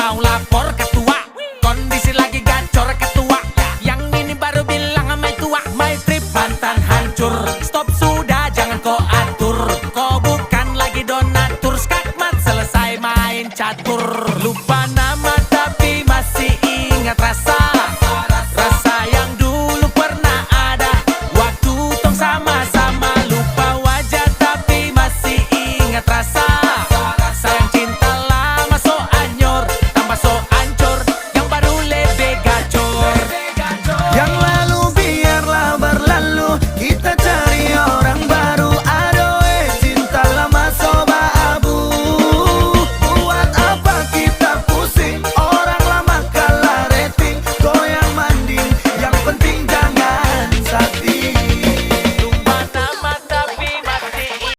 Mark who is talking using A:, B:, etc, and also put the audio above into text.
A: mau lapor ketua Kondisi lagi gacor ketua Yang ini baru bilang mai tua My trip mantan hancur. Stop sudah jangan kau atur. Kau bukan lagi donatur. Skakmat selesai main catur.